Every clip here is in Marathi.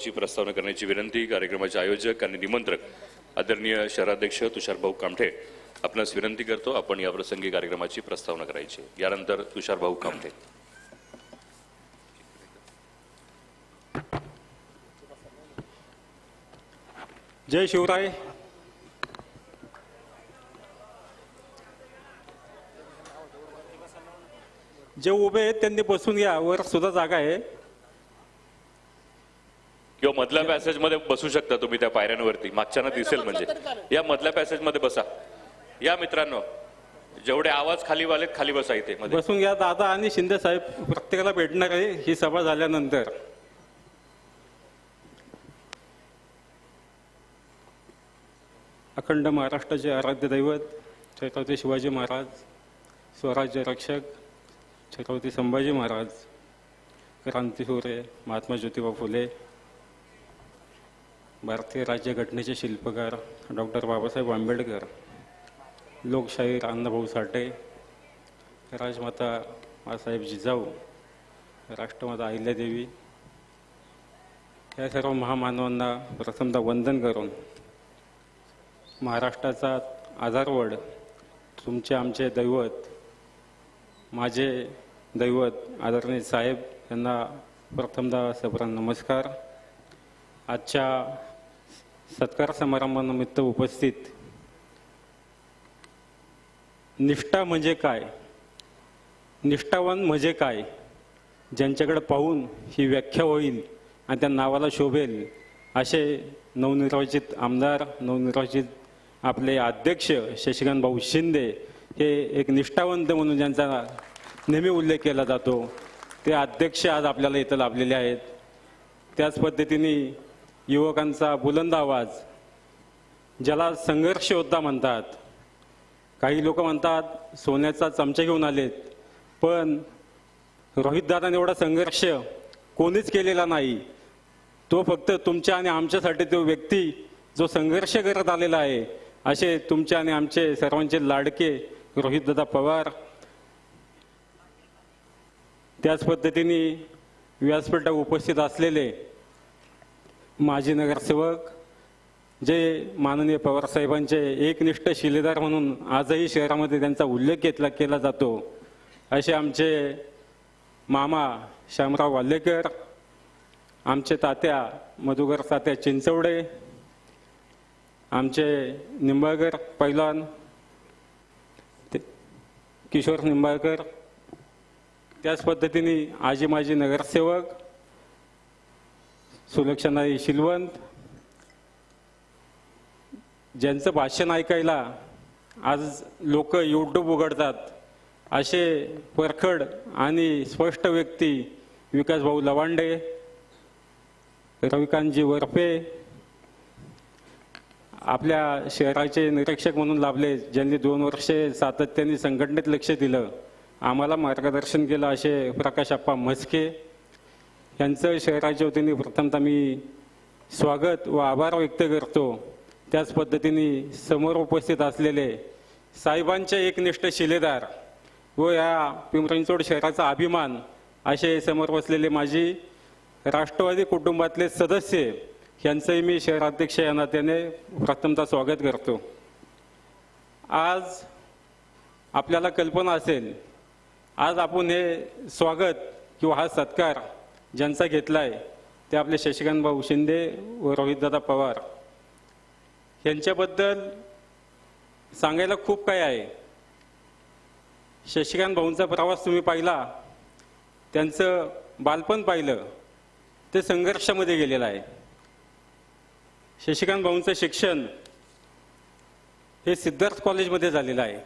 ची प्रस्तावना करण्याची विनंती कार्यक्रमाचे आयोजक आणि निमंत्रक आदरणीय शहराध्यक्ष तुषारभाऊ कामठे. आपणास विनंती करतो आपण या प्रसंगी कार्यक्रमाची प्रस्तावना करायची. यानंतर तुषारभाऊ कामठे. जय शिवराय. जे उभे आहेत त्यांनी बसून घ्या वर सुद्धा जागा आहे. किंवा मधल्या पॅसेजमध्ये बसू शकता तुम्ही त्या पायऱ्यांवरती. मागच्याना दिसेल म्हणजे. या मधल्या पॅसेजमध्ये बसा. या मित्रांनो जेवढे आवाज खाली वालेत खाली बसा इथे मध्ये. बसून घ्या. दादा आणि शिंदे साहेब प्रत्येकाला भेटणार आहे ही सभा झाल्यानंतर. अखंड महाराष्ट्राचे आराध्य दैवत छत्रपती शिवाजी महाराज स्वराज्य रक्षक छत्रपती संभाजी महाराज क्रांतीसूर्य महात्मा ज्योतिबा फुले भारतीय राज्यघटनेचे शिल्पकार डॉक्टर बाबासाहेब आंबेडकर लोकशाहीर अण्णाभाऊ साठे राजमाता बाळासाहेब जिजाऊ राष्ट्रमाता अहिल्यादेवी या सर्व महामानवांना प्रथमतः वंदन करून महाराष्ट्राचा आधारवड तुमचे आमचे दैवत माझे दैवत आदरणीय साहेब यांना प्रथमदा सभरान नमस्कार. आजच्या सत्कार समारंभानिमित्त उपस्थित. निष्ठा म्हणजे काय? निष्ठावान म्हणजे काय? ज्यांच्याकडे पाहून ही व्याख्या होईल आणि त्या नावाला शोभेल असे नवनिर्वाचित आमदार नवनिर्वाचित आपले अध्यक्ष शशिकांत भाऊ शिंदे हे एक निष्ठावंत म्हणून ज्यांचा नेहमी उल्लेख केला जातो. ते अध्यक्ष आज आपल्याला इथं लाभलेले आहेत. त्याच पद्धतीने युवकांचा बुलंद आवाज ज्याला संघर्ष योद्धा म्हणतात. काही लोक म्हणतात सोन्याचा चमचा घेऊन आलेत पण रोहितदादाने एवढा संघर्ष कोणीच केलेला नाही. तो फक्त तुमच्या आणि आमच्यासाठी तो व्यक्ती जो संघर्ष करत आलेला आहे असे तुमचे आणि आमचे सर्वांचे लाडके रोहितदादा पवार. त्याच पद्धतीने व्यासपीठावर उपस्थित असलेले माजी नगरसेवक जे माननीय पवार साहेबांचे एकनिष्ठ शिलेदार म्हणून आजही शहरामध्ये त्यांचा उल्लेख घेतला केला जातो. असे आमचे मामा श्यामराव वाल्लेकर आमचे तात्या मधुकर तात्या चिंचवडे आमचे निंबाळकर पैलवान ते- किशोर निंबाळकर त्याच पद्धतीने आजी माजी नगरसेवक सुलक्षणाई शिलवंत ज्यांचं भाषण ऐकायला आज लोक यूट्यूब उघडतात असे परखड आणि स्पष्ट व्यक्ती विकास भाऊ लवांडे रविकांतजी वरफे आपल्या शहराचे निरीक्षक म्हणून लाभले ज्यांनी दोन वर्षे सातत्याने संघटनेत लक्ष दिलं. आम्हाला मार्गदर्शन केलं असे प्रकाश आप्पा म्हस्के यांचं शहराच्या वतीने प्रथमतः मी स्वागत व आभार व्यक्त करतो. त्याच पद्धतीने समोर उपस्थित असलेले साहेबांचे एकनिष्ठ शिलेदार व या पिंपरींचोड शहराचा अभिमान असे समोर बसलेले माझी राष्ट्रवादी कुटुंबातले सदस्य यांचंही मी शहराध्यक्ष या नात्याने प्रथमतः स्वागत करतो. आज आपल्याला कल्पना असेल आज आपण हे स्वागत किंवा हा सत्कार ज्यांचा घेतला आहे ते आपले शशिकांत भाऊ शिंदे व रोहितदादा पवार. यांच्याबद्दल सांगायला खूप काही आहे. शशिकांत भाऊंचा प्रवास तुम्ही पाहिला त्यांचं बालपण पाहिलं ते संघर्षामध्ये गेलेलं आहे. शशिकांत भाऊंचं शिक्षण हे सिद्धार्थ कॉलेजमध्ये झालेलं आहे.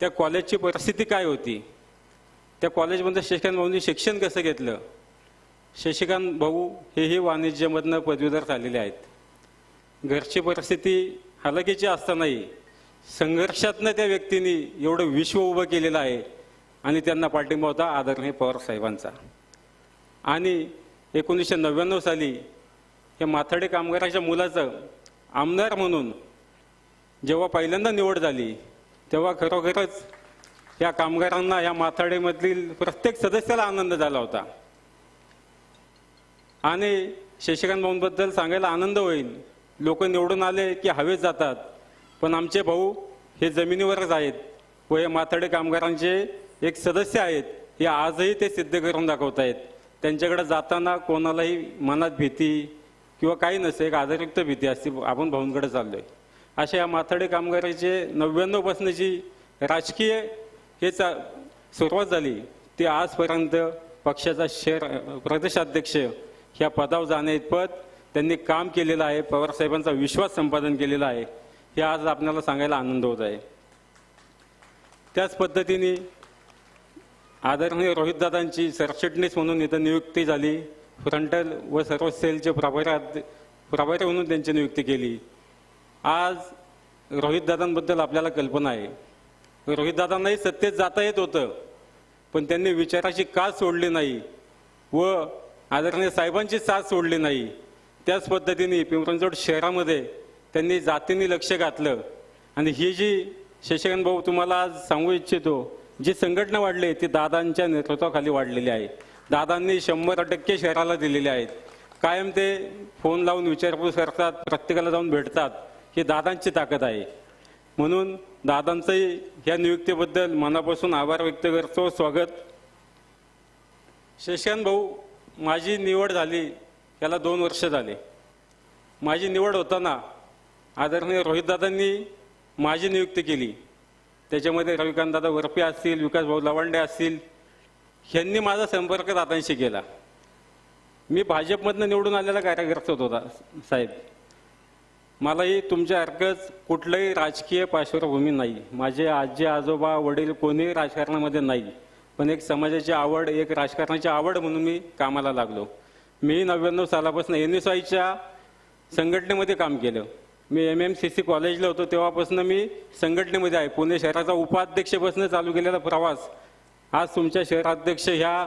त्या कॉलेजची परिस्थिती काय होती? त्या कॉलेजमध्ये शशिकांत भाऊंनी शिक्षण कसं घेतलं? शशिकांत भाऊ हेही वाणिज्यामधनं पदवीधर झालेले आहेत. घरची परिस्थिती हलकीची असतानाही संघर्षातनं त्या व्यक्तीने एवढं विश्व उभं केलेलं आहे आणि त्यांना पाठिंबा होता आदरणीय पवार साहेबांचा. आणि एकोणीसशे नव्याण्णव साली या माथाडे कामगाराच्या मुलाचं आमदार म्हणून जेव्हा पहिल्यांदा निवड झाली तेव्हा खरोखरच या कामगारांना या माथाडेमधील प्रत्येक सदस्याला आनंद झाला होता. आणि शशिकांत भाऊंबद्दल सांगायला आनंद होईल. लोक निवडून आले की हवेत जातात. पण आमचे भाऊ हे जमिनीवरच आहेत व हे माथाडे कामगारांचे एक सदस्य आहेत हे आजही ते सिद्ध करून दाखवत आहेत. त्यांच्याकडे जाताना कोणालाही मनात भीती किंवा काही नसते एक आधारयुक्त भीती असते. आपण भाऊंकडे आहे अशा या माथाडे कामगाराचे नव्याण्णव बसण्याची राजकीय हे चा सुरुवात झाली. ते आजपर्यंत पक्षाचा शहर प्रदेशाध्यक्ष ह्या पदावर जाणे इतपत त्यांनी काम केलेलं आहे. पवारसाहेबांचा विश्वास संपादन केलेला आहे. हे आज आपल्याला सांगायला आनंद होत आहे. त्याच पद्धतीने आदरणीय रोहितदादांची सरचिटणीस म्हणून इथं नियुक्ती झाली. फ्रंटल व सर्व सेलचे प्रभारी प्रभारी म्हणून त्यांची नियुक्ती केली. आज रोहितदादांबद्दल आपल्याला कल्पना आहे. रोहितदादांनाही सत्तेत जाता येत होतं. पण त्यांनी विचाराची का सोडली नाही व आदरणीय साहेबांची साथ सोडली नाही. त्याच पद्धतीने पिंपरणचोड शहरामध्ये त्यांनी जातीने लक्ष घातलं. आणि ही जी शशिकांत भाऊ तुम्हाला आज सांगू इच्छितो जी संघटना वाढली ती दादांच्या नेतृत्वाखाली वाढलेली आहे. दादांनी शंभर टक्के शहराला दिलेले आहेत. कायम ते फोन लावून विचारपूस करतात प्रत्येकाला जाऊन भेटतात. ही दादांची ताकद आहे. म्हणून दादांचंही या नियुक्तीबद्दल मनापासून आभार व्यक्त करतो. स्वागत. शशिकांत भाऊ माझी निवड झाली याला दोन वर्ष झाले. माझी निवड होताना आदरणीय रोहितदादांनी माझी नियुक्ती केली. त्याच्यामध्ये रविकांतदादा वरपे असतील विकास भाऊ लवांडे असतील ह्यांनी माझा संपर्क दादांशी केला. मी भाजपमधनं निवडून आलेला कार्यकर्ता होता साहेब. मलाही तुमच्यासारखंच कुठलंही राजकीय पार्श्वभूमी नाही. माझे आजी आजोबा वडील कोणीही राजकारणामध्ये नाही. पण एक समाजाची आवड एक राजकारणाची आवड म्हणून मी कामाला लागलो. मी नव्याण्णव सालापासून एन एस आयच्या संघटनेमध्ये काम केलं. मी एम एम सी सी कॉलेजला होतो तेव्हापासून मी संघटनेमध्ये आहे. पुणे शहराचा उपाध्यक्षपासून चालू केलेला प्रवास आज तुमच्या शहराध्यक्ष ह्या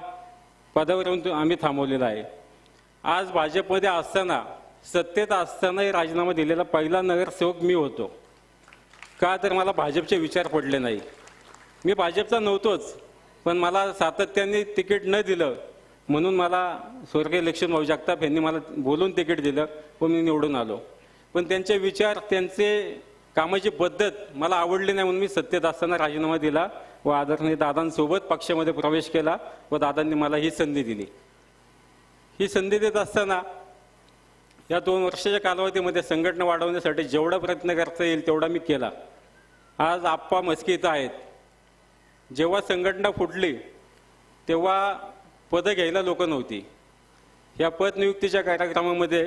पदावरून आम्ही थांबवलेला आहे. आज भाजपमध्ये असताना सत्तेत असतानाही राजीनामा दिलेला पहिला नगरसेवक मी होतो. का तर मला भाजपचे विचार पडले नाही. मी भाजपचा नव्हतोच. पण मला सातत्याने तिकीट न दिलं म्हणून मला स्वर्गीय इलेक्शन भाऊ जगताप यांनी मला बोलून तिकीट दिलं व मी निवडून आलो. पण त्यांचे विचार त्यांचे कामाची पद्धत मला आवडली नाही म्हणून मी सत्तेत असताना राजीनामा दिला व आदरणीय दादांसोबत पक्षामध्ये प्रवेश केला व दादांनी मला ही संधी दिली. ही संधी देत असताना या दोन वर्षाच्या कालावधीमध्ये संघटना वाढवण्यासाठी जेवढा प्रयत्न करता येईल तेवढा मी केला. आज आप्पा मस्की इथं आहेत. जेव्हा संघटना फुटली तेव्हा पदं घ्यायला लोक नव्हती. या पदनियुक्तीच्या कार्यक्रमामध्ये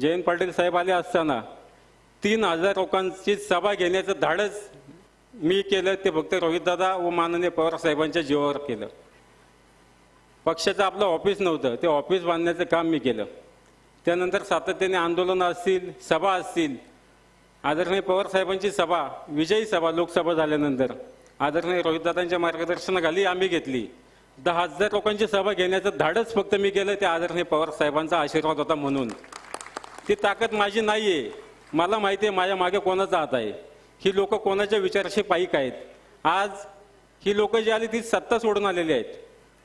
जयंत पाटील साहेब आले असताना तीन हजार लोकांची सभा घेण्याचं धाडस मी केलं ते फक्त रोहितदादा व माननीय पवार साहेबांच्या जीवावर केलं. पक्षाचं आपलं ऑफिस नव्हतं ते ऑफिस बांधण्याचं काम मी केलं. त्यानंतर सातत्याने आंदोलनं असतील सभा असतील आदरणीय पवार साहेबांची सभा विजयी सभा लोकसभा झाल्यानंतर आदरणीय रोहितदादांच्या मार्गदर्शनाखाली आम्ही घेतली. दहा हजार लोकांची सभा घेण्याचं धाडच फक्त मी केलं ते आदरणीय पवार साहेबांचा आशीर्वाद होता म्हणून. ती ताकद माझी नाही आहे मला माहिती आहे माझ्या मागे कोणाचा हात आहे. ही लोक कोणाच्या विचाराशी पाईक आहेत? आज ही लोक जी आली ती सत्ता सोडून आलेली आहेत.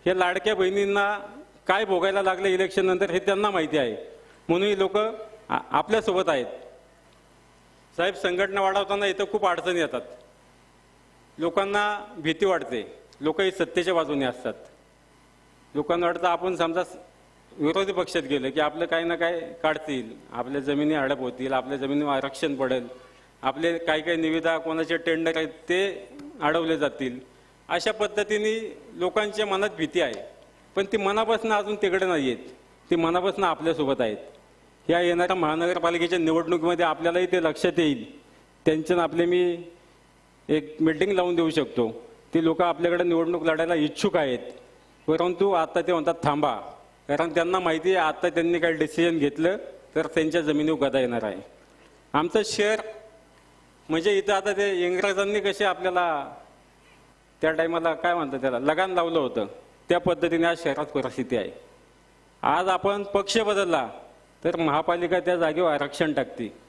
हे लाडक्या बहिणींना काय भोगायला लागले इलेक्शन नंतर हे त्यांना माहिती आहे. म्हणून ही लोक आपल्यासोबत आहेत. साहेब संघटना वाढवताना इथं खूप अडचणी येतात. लोकांना भीती वाटते. लोक ही सत्तेच्या बाजूने असतात. लोकांना वाटतं आपण समजा विरोधी पक्षात गेलं की आपलं काही ना काय काढतील. आपल्या जमिनी हडप होतील आपल्या जमिनीवर आरक्षण पडेल. आपले काही काही निविदा कोणाचे टेंडर आहेत ते अडवले जातील. अशा पद्धतीने लोकांच्या मनात भीती आहे. पण ती मनापासून अजून तिकडे नाही आहेत ती मनापासून आपल्यासोबत आहेत. या येणाऱ्या महानगरपालिकेच्या निवडणुकीमध्ये आपल्यालाही ते लक्षात येईल. त्यांच्या आपले मी एक मीटिंग लावून देऊ शकतो. ती लोक आपल्याकडे निवडणूक लढायला इच्छुक आहेत. परंतु आता ते म्हणतात थांबा. कारण त्यांना माहिती आहे आता त्यांनी काही डिसिजन घेतलं तर त्यांच्या जमिनीवर गदा येणार आहे. आमचं शहर म्हणजे इथं आता ते इंग्रजांनी कसे आपल्याला त्या टायमाला काय म्हणतात त्याला लगान लावलं होतं. त्या पद्धतीने आज शहरात परिस्थिती आहे. आज आपण पक्ष बदलला तर महापालिका त्या जागेवर आरक्षण टाकते.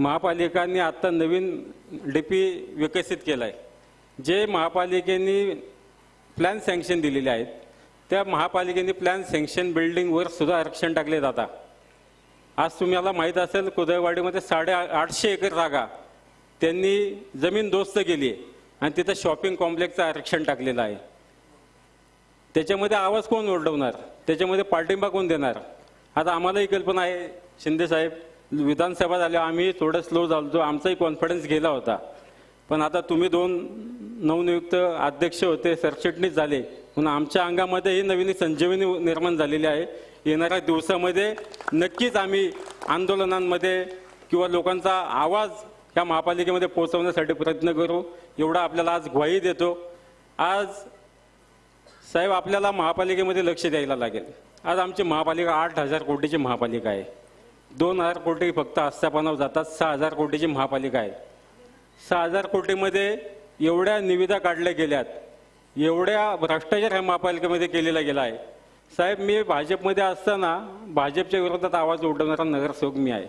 महापालिकांनी आत्ता नवीन डीपी विकसित केला आहे जे महापालिकेने प्लॅन सँक्शन दिलेले आहेत त्या महापालिकेने प्लॅन सँक्शन बिल्डिंगवर सुद्धा आरक्षण टाकले जाता आज तुम्हाला माहीत असेल कुदयवाडीमध्ये साडे आठशे एकर जागा त्यांनी जमीन दोस्त केली आहे आणि तिथं शॉपिंग कॉम्प्लेक्सचं आरक्षण टाकलेलं आहे. त्याच्यामध्ये आवाज कोण ओरडवणार? त्याच्यामध्ये पाठिंबा कोण देणार? आता आम्हालाही कल्पना आहे शिंदे साहेब विधानसभा झाल्या आम्ही थोडं स्लो झालो आमचाही कॉन्फिडन्स गेला होता. पण आता तुम्ही दोन नवनियुक्त अध्यक्ष होते सरचिटणीस झाले. म्हणून आमच्या अंगामध्ये ही नवीन संजीवनी निर्माण झालेली आहे. येणाऱ्या दिवसामध्ये नक्कीच आम्ही आंदोलनांमध्ये किंवा लोकांचा आवाज या महापालिकेमध्ये पोहोचवण्यासाठी प्रयत्न करू. एवढा आपल्याला आज ग्वाही देतो. आज साहेब आपल्याला महापालिकेमध्ये लक्ष द्यायला लागेल. आज आमची महापालिका आठ हजार कोटीची महापालिका आहे. दोन हजार कोटी फक्त आस्थापनावर जातात सहा हजार कोटीची महापालिका आहे. सहा हजार कोटीमध्ये एवढ्या निविदा काढल्या गेल्यात एवढ्या भ्रष्टाचार ह्या महापालिकेमध्ये केलेला गेला आहे. साहेब मी भाजपमध्ये असताना भाजपच्या विरोधात आवाज उठवणारा नगरसेवक मी आहे.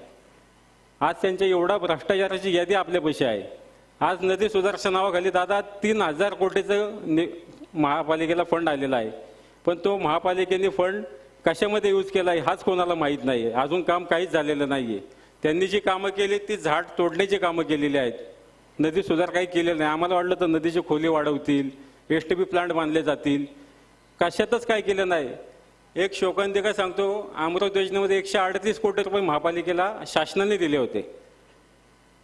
आज त्यांच्या एवढा भ्रष्टाचाराची यादी आपल्यापाशी आहे. आज नदी सुधारच्या नावाखाली दादा तीन हजार कोटीचं नि महापालिकेला फंड आलेला आहे. पण तो महापालिकेने फंड कशामध्ये यूज केला आहे हाच कोणाला माहीत नाही आहे अजून काम काहीच झालेलं नाही आहे त्यांनी जी कामं केली ती झाड तोडण्याची कामं केलेली आहेत. नदी सुधार काही केलेलं नाही. आम्हाला वाटलं तर नदीची खोली वाढवतील एस टी बी प्लांट बांधले जातील. कशातच काय केलं नाही. एक शोकांतिका सांगतो अमृत योजनेमध्ये एकशे अडतीस कोटी रुपये महापालिकेला शासनाने दिले होते.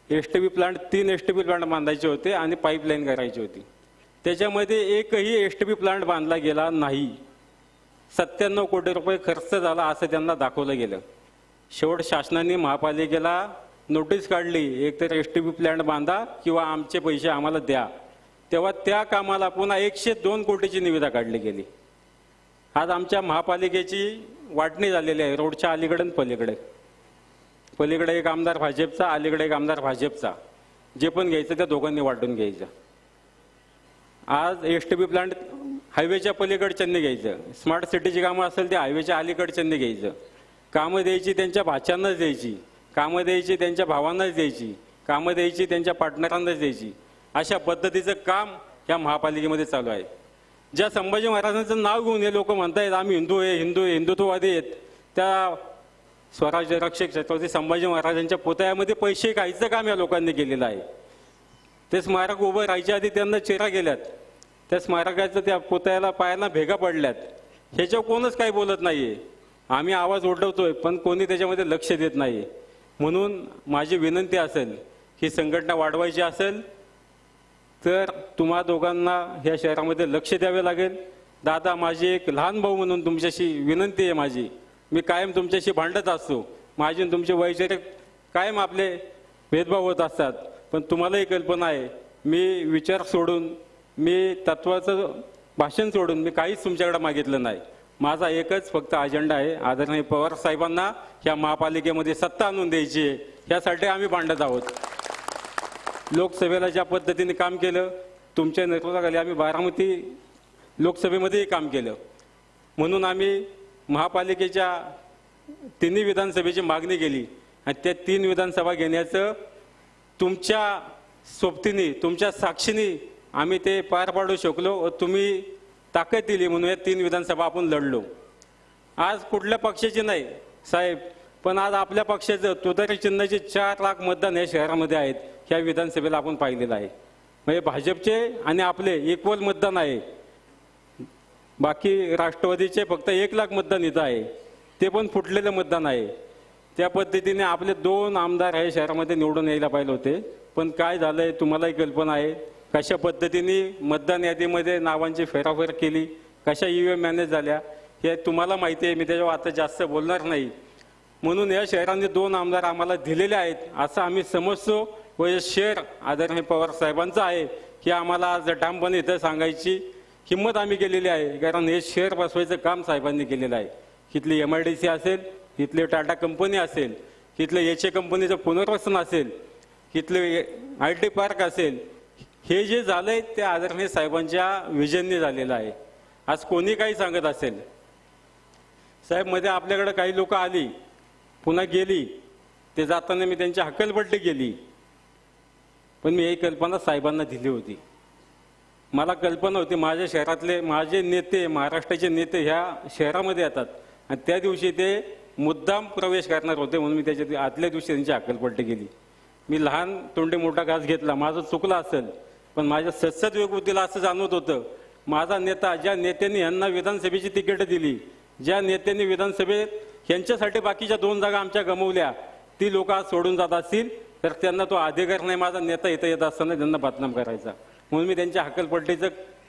एस टी बी प्लांट तीन एस टी बी प्लांट बांधायचे होते आणि पाईपलाईन करायची होती. त्याच्यामध्ये एकही एस टी बी प्लांट बांधला गेला नाही. सत्त्याण्णव कोटी रुपये खर्च झाला असं त्यांना दाखवलं गेलं. शेवट शासनाने महापालिकेला नोटीस काढली एकतर एस टी बी प्लांट बांधा किंवा आमचे पैसे आम्हाला द्या. तेव्हा त्या कामाला पुन्हा एकशे दोन कोटीची निविदा काढली गेली. आज आमच्या महापालिकेची वाटणी झालेली आहे रोडच्या अलीकडे आणि पलीकडे. पलीकडे एक आमदार भाजपचा अलीकडे एक आमदार भाजपचा. जे पण घ्यायचं त्या दोघांनी वाटून घ्यायचं. आज एस टी बी प्लांट हायवेच्या पलीकडच्यांनी घ्यायचं. स्मार्ट सिटीची कामं असेल ते हायवेच्या अलीकडच्यांनी घ्यायचं. कामं द्यायची त्यांच्या भाच्यांनाच द्यायची. कामं द्यायची त्यांच्या भावांनाच द्यायची. कामं द्यायची त्यांच्या पार्टनरांनाच द्यायची. अशा पद्धतीचं काम या महापालिकेमध्ये चालू आहे. ज्या संभाजी महाराजांचं नाव घेऊन हे लोक म्हणतायत आम्ही हिंदू आहे हिंदू आहे हिंदुत्ववादी आहेत. त्या स्वराज्य रक्षक छत्रपती संभाजी महाराजांच्या पुतळ्यामध्ये पैसे खायचं काम या लोकांनी केलेलं आहे. ते स्मारक उभं राहायच्या आधी त्यांना चेहरा गेल्यात. त्या स्मारकाचं त्या पुतळ्याला पायाला भेगा पडल्यात. ह्याच्यावर कोणच काही बोलत नाहीये. आम्ही आवाज ओढवतोय पण कोणी त्याच्यामध्ये लक्ष देत नाही म्हणून माझी विनंती असेल ही संघटना वाढवायची असेल तर तुम्हा दोघांना ह्या शहरामध्ये लक्ष द्यावे लागेल. दादा माझी एक लहान भाऊ म्हणून तुमच्याशी विनंती आहे माझी. मी कायम तुमच्याशी भांडत असतो. माझी आणि तुमचे वैचारिक कायम आपले भेदभाव होत असतात. पण तुम्हालाही कल्पना आहे मी विचार सोडून मी तत्वाचं भाषण सोडून मी काहीच तुमच्याकडे मागितलं नाही. माझा एकच फक्त अजेंडा आहे. आदरणीय पवार साहेबांना या महापालिकेमध्ये सत्ता आणून द्यायची आहे. यासाठी आम्ही भांडत आहोत. लोकसभेला ज्या पद्धतीने काम केलं तुमच्या नेतृत्वाखाली आम्ही बारामती लोकसभेमध्येही काम केलं. म्हणून आम्ही महापालिकेच्या तिन्ही विधानसभेची मागणी केली आणि त्या तीन विधानसभा घेण्याचं तुमच्या सोबतीने तुमच्या साक्षीने आम्ही ते पार पाडू शकलो. व तुम्ही ताकद दिली म्हणून या तीन विधानसभा आपण लढलो. आज कुठल्या पक्षाची नाही साहेब पण आज आपल्या पक्षाचं तुतारी चिन्हाचे चार लाख मतदान या शहरामध्ये आहेत. ह्या विधानसभेला आपण पाहिलेलं आहे. म्हणजे भाजपचे आणि आपले इक्वल मतदान आहे. बाकी राष्ट्रवादीचे फक्त एक लाख मतदान इथं आहे. ते पण फुटलेलं मतदान आहे. त्या पद्धतीने आपले दोन आमदार हे शहरामध्ये निवडून यायला पाहिजे होते. पण काय झालंय तुम्हालाही कल्पना आहे. कशा पद्धतीने मतदान यादीमध्ये नावांची फेराफेर केली कशा ई एम मॅनेज झाल्या हे तुम्हाला माहिती आहे मी त्याच्यावर आता जास्त बोलणार नाही. म्हणून या शहराने दोन आमदार आम्हाला दिलेले आहेत असं आम्ही समजतो व हे शेअर आदरणीय पवार साहेबांचं आहे हे आम्हाला आज ठामपणे इथं सांगायची हिंमत आम्ही केलेली आहे कारण हे शेअर बसवायचं काम साहेबांनी केलेलं आहे. इथली एम आय डी सी असेल इथली टाटा कंपनी असेल इथलं एच ए कंपनीचं पुनर्वसन असेल इथले आय टी पार्क असेल हे जे झालंय ते आदरणीय साहेबांच्या विजनने झालेलं आहे. आज कोणी काही सांगत असेल? साहेबमध्ये आपल्याकडे काही लोक आली पुन्हा गेली ते जाताना मी त्यांची हक्कलपट्टी गेली पण मी ही कल्पना साहेबांना दिली होती. मला कल्पना होती माझ्या शहरातले माझे नेते महाराष्ट्राचे नेते ह्या शहरामध्ये येतात. आणि त्या दिवशी ते मुद्दाम प्रवेश करणार होते म्हणून मी त्याच्या आदल्या दिवशी त्यांची अक्कलपट्टी गेली मी लहान तोंडे मोठा घास घेतला माझं चुकलं असेल पण माझ्या सत्सद विभूतीला असं जाणवत होतं माझा नेता ज्या नेत्यांनी यांना विधानसभेची तिकीट दिली ज्या नेत्यांनी विधानसभेत यांच्यासाठी बाकीच्या दोन जागा आमच्या गमवल्या ती लोक आज सोडून जात असतील तर त्यांना तो अधिकार नाही माझा नेता इथं येत असताना त्यांना बदनाम करायचा. म्हणून मी त्यांच्या हकलपट्टीचं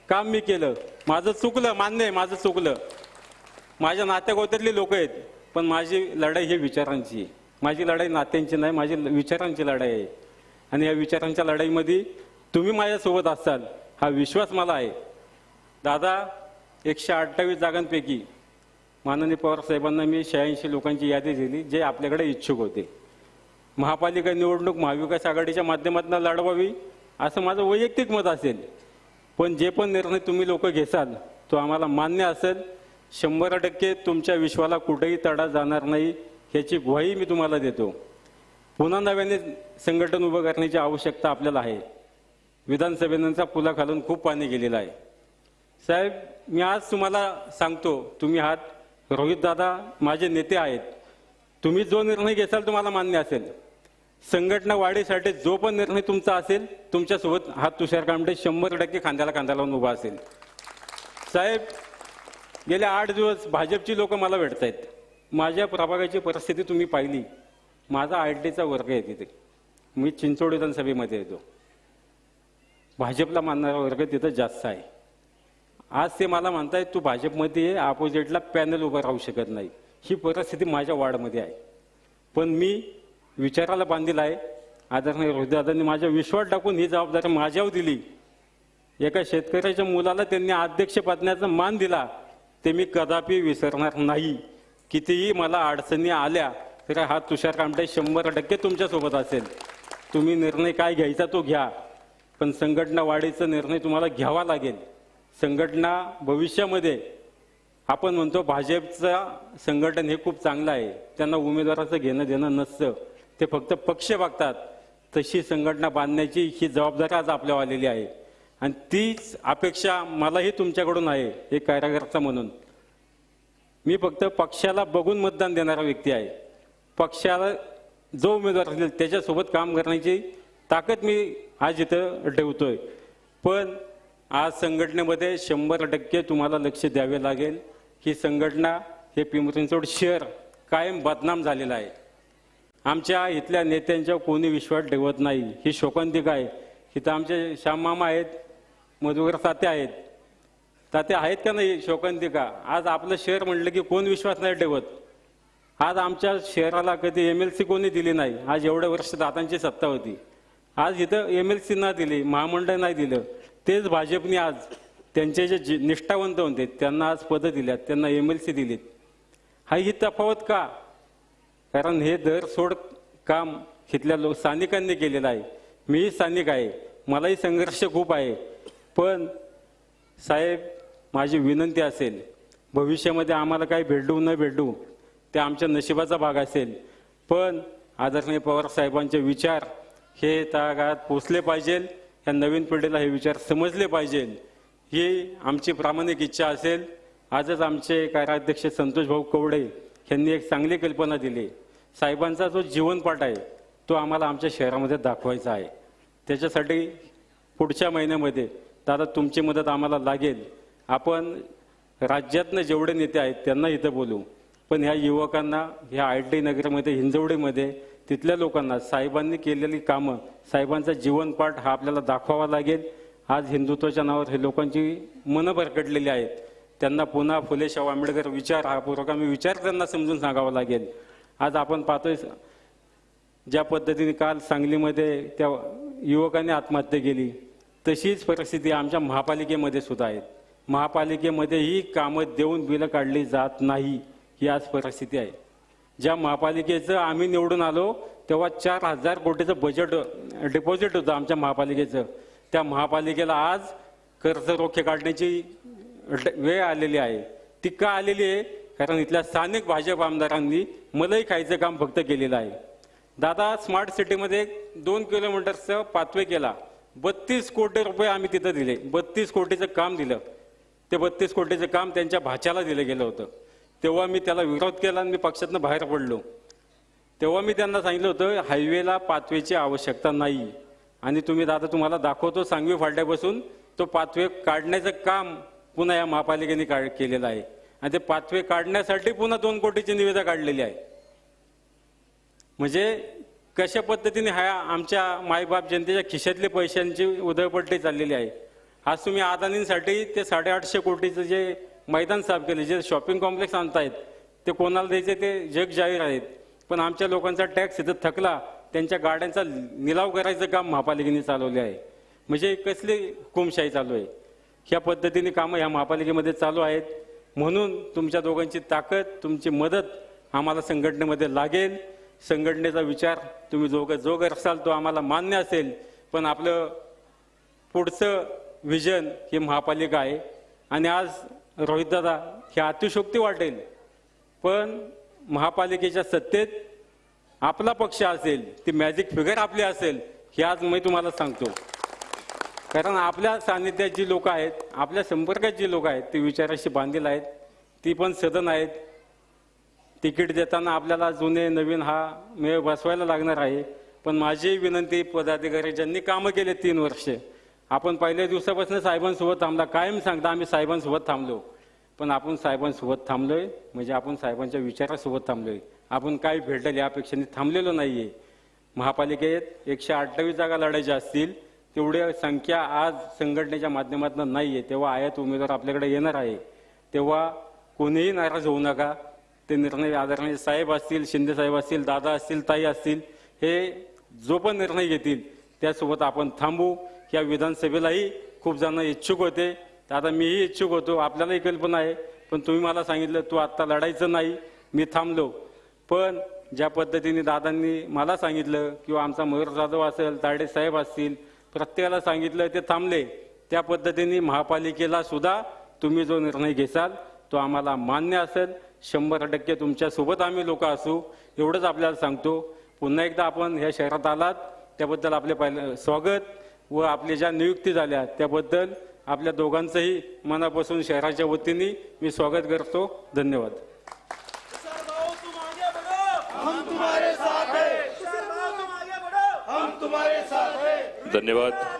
काम मी केलं. माझं चुकलं मान्य आहे माझं चुकलं. माझ्या नात्यागोत्यातली लोक आहेत पण माझी लढाई ही विचारांची आहे. माझी लढाई नात्यांची नाही माझी विचारांची लढाई आहे. आणि या विचारांच्या लढाईमध्ये तुम्ही माझ्यासोबत असाल हा विश्वास मला आहे. दादा एकशे अठ्ठावीस जागांपैकी माननीय पवार साहेबांना मी शहाऐंशी लोकांची यादी दिली जे आपल्याकडे इच्छुक होते. महापालिका निवडणूक महाविकास आघाडीच्या माध्यमातून लढवावी असं माझं वैयक्तिक मत असेल. पण जे पण निर्णय तुम्ही लोक घेसाल तो आम्हाला मान्य असेल. शंभर टक्के तुमच्या विश्वाला कुठेही तडा जाणार नाही ह्याची ग्वाही मी तुम्हाला देतो. पुन्हा नव्याने संघटन उभं करण्याची आवश्यकता आपल्याला आहे. विधानसभेनंतर पुला खालून खूप पाणी गेलेलं आहे. साहेब मी आज तुम्हाला सांगतो तुम्ही आहात रोहित दादा माझे नेते आहेत. तुम्ही जो निर्णय घेसाल तुम्हाला मान्य असेल. संघटना वाढीसाठी जो पण निर्णय तुमचा असेल तुमच्यासोबत हात तुषार कामटे शंभर टक्के खांद्याला खांदा लावून उभा असेल. साहेब गेले आठ दिवस भाजपची लोक मला भेटत आहेत माझ्या प्रभागाची परिस्थिती तुम्ही पाहिली. माझा आय टीचा वर्ग आहे तिथे. मी चिंचोड विधानसभेमध्ये येतो. भाजपला मानणारा वर्ग तिथं जास्त आहे. आज ते मला म्हणतायत तू भाजपमध्ये अपोजिटला पॅनल उभं राहू शकत नाही. ही परिस्थिती माझ्या वार्डमध्ये आहे. पण मी विचाराला बांधील आहे. आदरणीय रोहितदादांनी माझ्या विश्वास टाकून ही जबाबदारी माझ्यावर दिली. एका शेतकऱ्याच्या मुलाला त्यांनी अध्यक्ष पदण्याचा मान दिला. ते मी कदापि विसरणार नाही. कितीही मला अडचणी आल्या तरी हा तुषार कामटे शंभर टक्के तुमच्यासोबत असेल. तुम्ही निर्णय काय घ्यायचा तो घ्या. पण संघटना वाढीचा निर्णय तुम्हाला घ्यावा लागेल. संघटना भविष्यामध्ये आपण म्हणतो भाजपचा संघटन हे खूप चांगलं आहे. त्यांना उमेदवाराचं घेणं देणं नसतं. ते फक्त पक्ष बघतात. तशी संघटना बांधण्याची ही जबाबदारी आज आपल्यावर आलेली आहे. आणि तीच अपेक्षा मलाही तुमच्याकडून आहे एक कार्यकर्ता म्हणून. मी फक्त पक्षाला बघून मतदान देणारा व्यक्ती आहे. पक्षाला जो उमेदवार असेल त्याच्यासोबत काम करण्याची ताकद मी आज इथं ठेवतोय. पण आज संघटनेमध्ये शंभर टक्के तुम्हाला लक्ष द्यावे लागेल. ही संघटना हे पिंपरी शहर कायम बदनाम झालेलं आहे. आमच्या इथल्या नेत्यांच्यावर कोणी विश्वास ठेवत नाही. ही शोकांतिका आहे. इथं आमचे श्याममामा आहेत मधुकर ताते आहेत. ताते आहेत का नाही शोकांतिका? आज आपलं शहर म्हटलं की कोण विश्वास नाही ठेवत? आज आमच्या शहराला कधी एम एल सी कोणी दिली नाही. आज एवढ्या वर्ष दातांची सत्ता होती. आज इथं एम एल सी दिली महामंडळ नाही दिलं. तेच भाजपने आज त्यांचे जे निष्ठावंत होते त्यांना आज पदं दिल्यात त्यांना एम एल सी दिलीत. हा ही तफावत का? कारण हे दर सोड काम इथल्या लोक स्थानिकांनी केलेलं आहे. मीही स्थानिक आहे मलाही संघर्ष खूप आहे. पण साहेब माझी विनंती असेल भविष्यामध्ये आम्हाला काही भेटू न भेटू ते आमच्या नशिबाचा भाग असेल. पण आदरणीय पवार साहेबांचे विचार हे त्या काळात पोचले पाहिजेल या नवीन पिढीला हे विचार समजले पाहिजे. ही आमची प्रामाणिक इच्छा असेल. आजच आमचे कार्याध्यक्ष संतोष भाऊ कवडे यांनी एक चांगली कल्पना दिली. साहेबांचा जो जीवनपाठ आहे तो आम्हाला आमच्या शहरामध्ये दाखवायचा आहे. त्याच्यासाठी पुढच्या महिन्यामध्ये दादा तुमची मदत आम्हाला लागेल. आपण राज्यातनं जेवढे नेते आहेत त्यांना इथं बोलू. पण ह्या युवकांना ह्या आय टी नगरमध्ये हिंजवडीमध्ये तिथल्या लोकांना साहेबांनी केलेली कामं साहेबांचा जीवनपाठ हा आपल्याला दाखवावा लागेल. आज हिंदुत्वाच्या नावावर हे लोकांची मनं भरकटलेली आहेत. त्यांना पुन्हा फुले शाहू आंबेडकर विचार हा पुरोगामी विचार त्यांना समजून सांगावा लागेल. आज आपण पाहतोय ज्या पद्धतीने काल सांगलीमध्ये त्या युवकाने आत्महत्या केली तशीच परिस्थिती आमच्या महापालिकेमध्ये सुद्धा आहेत महापालिकेमध्येही कामं देऊन बिलं काढली जात नाही ही आज परिस्थिती आहे. ज्या महापालिकेचं आम्ही निवडून आलो तेव्हा चार हजार कोटीचं बजेट डिपॉझिट होतं आमच्या महापालिकेचं. त्या महापालिकेला आज कर्ज रोखे काढण्याची ड- वेळ आलेली आहे. ती का आलेली आहे कारण इथल्या स्थानिक भाजप आमदारांनी मलाही खायचं काम फक्त केलेलं आहे. दादा स्मार्ट सिटीमध्ये दोन किलोमीटरचं पाथवे केला. बत्तीस कोटी रुपये आम्ही तिथं दिले. बत्तीस कोटीचं काम दिलं. ते बत्तीस कोटीचं काम त्यांच्या भाच्याला दिलं गेलं होतं. तेव्हा मी त्याला विरोध केला आणि मी पक्षातनं बाहेर पडलो. तेव्हा मी त्यांना सांगितलं होतं हायवेला पाथवेची आवश्यकता नाही. आणि तुम्ही दादा तुम्हाला दाखवतो सांगवी फाट्यापासून तो पाथवे काढण्याचं काम पुन्हा या महापालिकेने काढ केलेलं आहे. आणि ते पाथवे काढण्यासाठी पुन्हा दोन कोटीची निविदा काढलेली आहे. म्हणजे कशा पद्धतीने ह्या आमच्या मायबाप जनतेच्या खिशातले पैशांची उधळपट्टी चाललेली आहे. आज तुम्ही अदानींसाठी ते साडेआठशे कोटीचं जे मैदान साफ केले. जे शॉपिंग कॉम्प्लेक्स आणतायत ते कोणाला द्यायचे ते जग जाहीर आहेत. पण आमच्या लोकांचा टॅक्स इथं थकला त्यांच्या गाड्यांचा निलाव करायचं काम महापालिकेने चालवले आहे. म्हणजे कसली हुकुमशाही चालू आहे? ह्या पद्धतीने कामं ह्या महापालिकेमध्ये चालू आहेत. म्हणून तुमच्या दोघांची ताकद तुमची मदत आम्हाला संघटनेमध्ये लागेल. संघटनेचा विचार तुम्ही जो जो असाल तो आम्हाला मान्य असेल. पण आपलं पुढचं विजन हे महापालिका आहे. आणि आज रोहितदादा ही अतिशोक्ती वाटेल. पण महापालिकेच्या सत्तेत आपला पक्ष असेल ती मॅजिक फिगर आपली असेल हे आज मी तुम्हाला सांगतो. कारण आपल्या सान्निध्यात जी लोक आहेत आपल्या संपर्कात जी लोक आहेत ती विचाराशी बांधील आहेत ती पण सदन आहेत. तिकीट देताना आपल्याला जुने नवीन हा मेळ बसवायला लागणार आहे. पण माझी विनंती पदाधिकारी ज्यांनी कामं केले तीन वर्षे आपण पहिल्या दिवसापासून साहेबांसोबत थांबला. कायम सांगता आम्ही साहेबांसोबत थांबलो. पण आपण साहेबांसोबत थांबलोय म्हणजे आपण साहेबांच्या विचारासोबत थांबलोय. आपण काय भेटेल या अपेक्षेने थांबलेलो नाहीये. महापालिकेत एकशे अठ्ठावीस जागा लढायच्या असतील तेवढ्या संख्या आज संघटनेच्या माध्यमातून नाहीये. तेव्हा आयात उमेदवार आपल्याकडे येणार आहे. तेव्हा कोणीही नाराज होऊ नका. ते निर्णय आदरणीय साहेब असतील शिंदे साहेब असतील दादा असतील ताई असतील हे जो पण निर्णय घेतील त्यासोबत आपण थांबू. या विधानसभेलाही खूप जण इच्छुक होते. तर आता मीही इच्छुक होतो. आपल्यालाही कल्पना आहे. पण तुम्ही मला सांगितलं तू आत्ता लढायचं नाही. मी थांबलो. पण ज्या पद्धतीने दादांनी मला सांगितलं किंवा आमचा मयूर जाधव असेल ताडे साहेब असतील प्रत्येकाला सांगितलं ते थांबले. त्या पद्धतीने महापालिकेला सुद्धा तुम्ही जो निर्णय घेसाल तो आम्हाला मान्य असेल. शंभर टक्के तुमच्यासोबत आम्ही लोक असू. एवढंच आपल्याला सांगतो. पुन्हा एकदा आपण ह्या शहरात आलात. त्याबद्दल आपले पहिलं स्वागत. व आपल्या ज्या नियुक्ती झाल्या त्याबद्दल आपल्या दोघांचंही मनापासून शहराच्या वतीने मी स्वागत करतो. धन्यवाद. हैं। धन्यवाद.